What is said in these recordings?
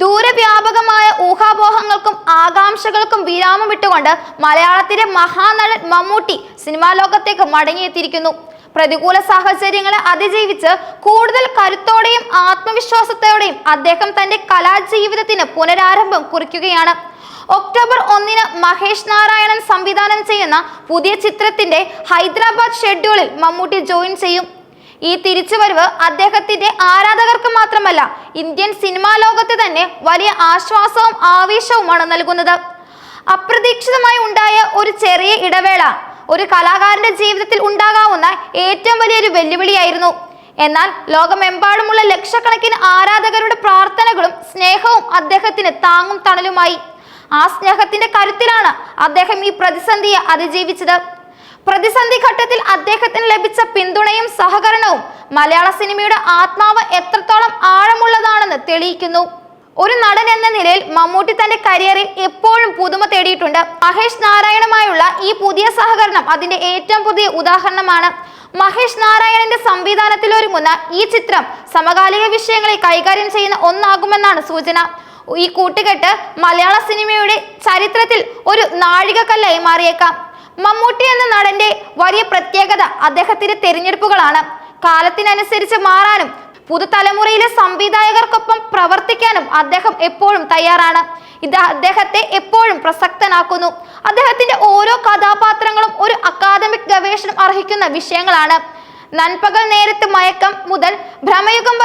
ദൂരവ്യാപകമായ ഊഹാപോഹങ്ങൾക്കും ആകാംക്ഷകൾക്കും വിരാമം വിട്ടുകൊണ്ട് മലയാളത്തിലെ മഹാനടൻ മമ്മൂട്ടി സിനിമാ ലോകത്തേക്ക് മടങ്ങിയെത്തിയിരിക്കുന്നു. പ്രതികൂല സാഹചര്യങ്ങളെ അതിജീവിച്ച് കൂടുതൽ കരുത്തോടെയും ആത്മവിശ്വാസത്തോടെയും അദ്ദേഹം തന്റെ കലാജീവിതത്തിന് പുനരാരംഭം കുറിക്കുകയാണ്. ഒക്ടോബർ ഒന്നിന് മഹേഷ് നാരായണൻ സംവിധാനം ചെയ്യുന്ന പുതിയ ചിത്രത്തിന്റെ ഹൈദരാബാദ് ഷെഡ്യൂളിൽ മമ്മൂട്ടി ജോയിൻ ചെയ്യും. ഈ തിരിച്ചുവരവ് അദ്ദേഹത്തിന്റെ ആരാധകർക്ക് മാത്രമല്ല ഇന്ത്യൻ സിനിമാ ലോകത്തെ തന്നെ വലിയ ആശ്വാസവും ആവേശവുമാണ് നൽകുന്നത്. അപ്രതീക്ഷിതമായി ഉണ്ടായ ഒരു ചെറിയ ഇടവേള ഒരു കലാകാരന്റെ ജീവിതത്തിൽ ഉണ്ടാകാവുന്ന ഏറ്റവും വലിയൊരു വെല്ലുവിളിയായിരുന്നു. എന്നാൽ ലോകമെമ്പാടുമുള്ള ലക്ഷക്കണക്കിന് ആരാധകരുടെ പ്രാർത്ഥനകളും സ്നേഹവും അദ്ദേഹത്തിന് താങ്ങും തണലുമായി. ആ സ്നേഹത്തിന്റെ കരുത്തിലാണ് അദ്ദേഹം ഈ പ്രതിസന്ധിയെ അതിജീവിച്ചത്. പ്രതിസന്ധി ഘട്ടത്തിൽ അദ്ദേഹത്തിന് ലഭിച്ച പിന്തുണയും സഹകരണവും മലയാള സിനിമയുടെ ആത്മാവ് എത്രത്തോളം ആഴമുള്ളതാണെന്ന് തെളിയിക്കുന്നു. ഒരു നടൻ എന്ന നിലയിൽ മമ്മൂട്ടി തന്റെ കരിയറിൽ എപ്പോഴും പുതുമ തേടിയിട്ടുണ്ട്. മഹേഷ് നാരായണുമായുള്ള ഈ പുതിയ സഹകരണം അതിന്റെ ഏറ്റവും പുതിയ ഉദാഹരണമാണ്. മഹേഷ് നാരായണന്റെ സംവിധാനത്തിൽ ഒരുങ്ങുന്ന ഈ ചിത്രം സമകാലിക വിഷയങ്ങളെ കൈകാര്യം ചെയ്യുന്ന ഒന്നാകുമെന്നാണ് സൂചന. ഈ കൂട്ടുകെട്ട് മലയാള സിനിമയുടെ ചരിത്രത്തിൽ ഒരു നാഴികക്കല്ലായി മാറിയേക്കാം. മമ്മൂട്ടി എന്ന നടന്റെ വലിയ പ്രത്യേകത അദ്ദേഹത്തിന്റെ തിരഞ്ഞെടുപ്പുകളാണ്. കാലത്തിനനുസരിച്ച് മാറാനും പുതുതലമുറയിലെ സംവിധായകർക്കൊപ്പം പ്രവർത്തിക്കാനും അദ്ദേഹം എപ്പോഴും തയ്യാറാണ്. ഇത് അദ്ദേഹത്തെ എപ്പോഴും പ്രസക്തനാക്കുന്നു. അദ്ദേഹത്തിന്റെ ഓരോ കഥാപാത്രങ്ങളും ഒരു അക്കാദമിക് ഗവേഷണം അർഹിക്കുന്ന വിഷയങ്ങളാണ്. നൻപകൽ നേരത്തെ മയക്കം മുതൽ ഭ്രമയുഗം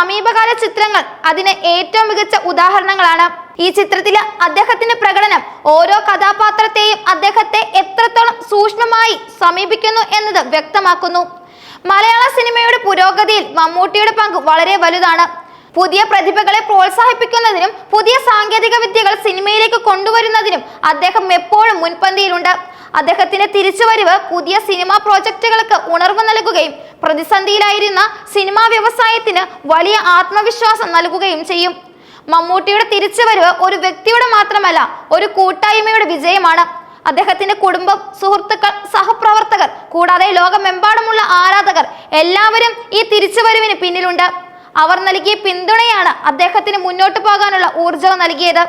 സമീപകാല ചിത്രങ്ങൾ അതിന് ഏറ്റവും മികച്ച ഉദാഹരണങ്ങളാണ്. ഈ ചിത്രത്തിലെ അദ്ദേഹത്തിന്റെ പ്രകടനം ഓരോ കഥാപാത്രത്തെയും അദ്ദേഹത്തെ എത്രത്തോളം സൂക്ഷ്മമായി സമീപിക്കുന്നു എന്നത് വ്യക്തമാക്കുന്നു. മലയാള സിനിമയുടെ പുരോഗതിയിൽ മമ്മൂട്ടിയുടെ പങ്ക് വളരെ വലുതാണ്. പുതിയ പ്രതിഭകളെ പ്രോത്സാഹിപ്പിക്കുന്നതിനും പുതിയ സാങ്കേതിക വിദ്യകൾ സിനിമയിലേക്ക് കൊണ്ടുവരുന്നതിനും അദ്ദേഹം എപ്പോഴും മുൻപന്തിയിലുണ്ട്. അദ്ദേഹത്തിന്റെ തിരിച്ചുവരവ് പുതിയ സിനിമാ പ്രോജക്റ്റുകൾക്ക് ഉണർവ് നൽകുകയും പ്രതിസന്ധിയിലായിരുന്ന സിനിമാ വ്യവസായത്തിന് വലിയ ആത്മവിശ്വാസം നൽകുകയും ചെയ്യും. മമ്മൂട്ടിയുടെ തിരിച്ചുവരവ് ഒരു വ്യക്തിയുടെ മാത്രമല്ല ഒരു കൂട്ടായ്മയുടെ വിജയമാണ്. അദ്ദേഹത്തിന്റെ കുടുംബം സുഹൃത്തുക്കൾ സഹപ്രവർത്തകർ കൂടാതെ ലോകമെമ്പാടുമുള്ള ആരാധകർ എല്ലാവരും ഈ തിരിച്ചുവരവിന് പിന്നിലുണ്ട്. അവർ നൽകിയ പിന്തുണയാണ് അദ്ദേഹത്തിന് മുന്നോട്ട് പോകാനുള്ള ഊർജവും നൽകിയത്.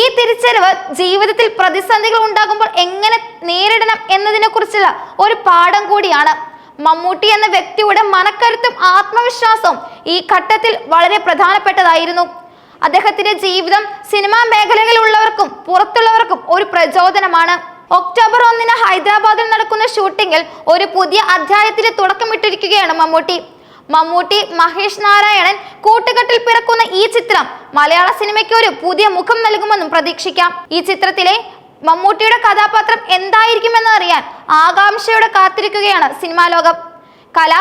ഈ തിരിച്ചറിവ് ജീവിതത്തിൽ പ്രതിസന്ധികൾ ഉണ്ടാകുമ്പോൾ എങ്ങനെ നേരിടണം എന്നതിനെ കുറിച്ചുള്ള ഒരു പാഠം കൂടിയാണ്. മമ്മൂട്ടി എന്ന വ്യക്തിയുടെ മനക്കരുത്തും ആത്മവിശ്വാസവും ഈ ഘട്ടത്തിൽ വളരെ പ്രധാനപ്പെട്ടതായിരുന്നു. അദ്ദേഹത്തിന്റെ ജീവിതം സിനിമാ മേഖലകളിലുള്ളവർക്കും പുറത്തുള്ളവർക്കും ഒരു പ്രചോദനമാണ്. ഒക്ടോബർ ഒന്നിന് ഹൈദരാബാദിൽ നടക്കുന്ന ഷൂട്ടിംഗിൽ ഒരു പുതിയ അധ്യായത്തിന് തുടക്കമിട്ടിരിക്കുകയാണ് മമ്മൂട്ടി. മമ്മൂട്ടി മഹേഷ് നാരായണൻ കൂട്ടുകെട്ടിൽ പിറക്കുന്ന ഈ ചിത്രം മലയാള സിനിമയ്ക്ക് ഒരു പുതിയ മുഖം നൽകുമെന്നും പ്രതീക്ഷിക്കാം. ഈ ചിത്രത്തിലെ മമ്മൂട്ടിയുടെ കഥാപാത്രം എന്തായിരിക്കുമെന്ന് അറിയാൻ ആകാംക്ഷയോടെ കാത്തിരിക്കുകയാണ് സിനിമാ ലോകം. കല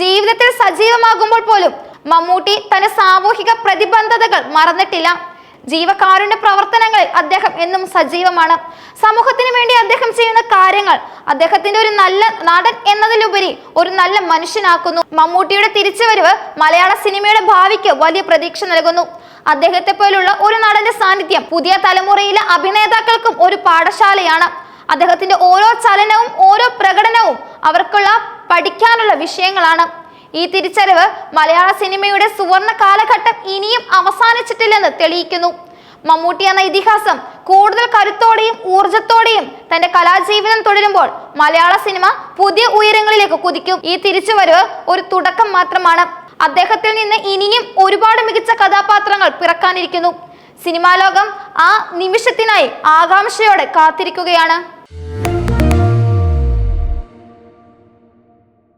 ജീവിതത്തിൽ സജീവമാകുമ്പോൾ പോലും മമ്മൂട്ടി തന്റെ സാമൂഹിക പ്രതിബന്ധതകൾ മറന്നിട്ടില്ല. ജീവകാരുണ്യ പ്രവർത്തനങ്ങളിൽ അദ്ദേഹം എന്നും സജീവമാണ്. സമൂഹത്തിന് വേണ്ടി അദ്ദേഹം ചെയ്യുന്ന കാര്യങ്ങൾ അദ്ദേഹത്തിന്റെ ഒരു നല്ല നടൻ എന്നതിലുപരി ഒരു നല്ല മനുഷ്യനാക്കുന്നു. മമ്മൂട്ടിയുടെ തിരിച്ചുവരവ് മലയാള സിനിമയുടെ ഭാവിക്ക് വലിയ പ്രതീക്ഷ നൽകുന്നു. അദ്ദേഹത്തെ പോലുള്ള ഒരു നടന്റെ സാന്നിധ്യം പുതിയ തലമുറയിലെ അഭിനേതാക്കൾക്കും ഒരു പാഠശാലയാണ്. അദ്ദേഹത്തിന്റെ ഓരോ ചലനവും ഓരോ പ്രകടനവും അവർക്കുള്ള പഠിക്കാനുള്ള വിഷയങ്ങളാണ്. ഈ തിരിച്ചറിവ് മലയാള സിനിമയുടെ സുവർണ കാലഘട്ടം ഇനിയും അവസാനിച്ചിട്ടില്ലെന്ന് തെളിയിക്കുന്നു. മമ്മൂട്ടി എന്ന ഇതിഹാസം കൂടുതൽ കരുത്തോടെയും ഊർജത്തോടെയും തന്റെ കലാജീവിതം തുടരുമ്പോൾ മലയാള സിനിമ പുതിയ ഉയരങ്ങളിലേക്ക് കുതിക്കും. ഈ തിരിച്ചുവരവ് ഒരു തുടക്കം മാത്രമാണ്. അദ്ദേഹത്തിൽ നിന്ന് ഇനിയും ഒരുപാട് മികച്ച കഥാപാത്രങ്ങൾ പിറക്കാനിരിക്കുന്നു. സിനിമാ ലോകം ആ നിമിഷത്തിനായി ആകാംക്ഷയോടെ കാത്തിരിക്കുകയാണ്.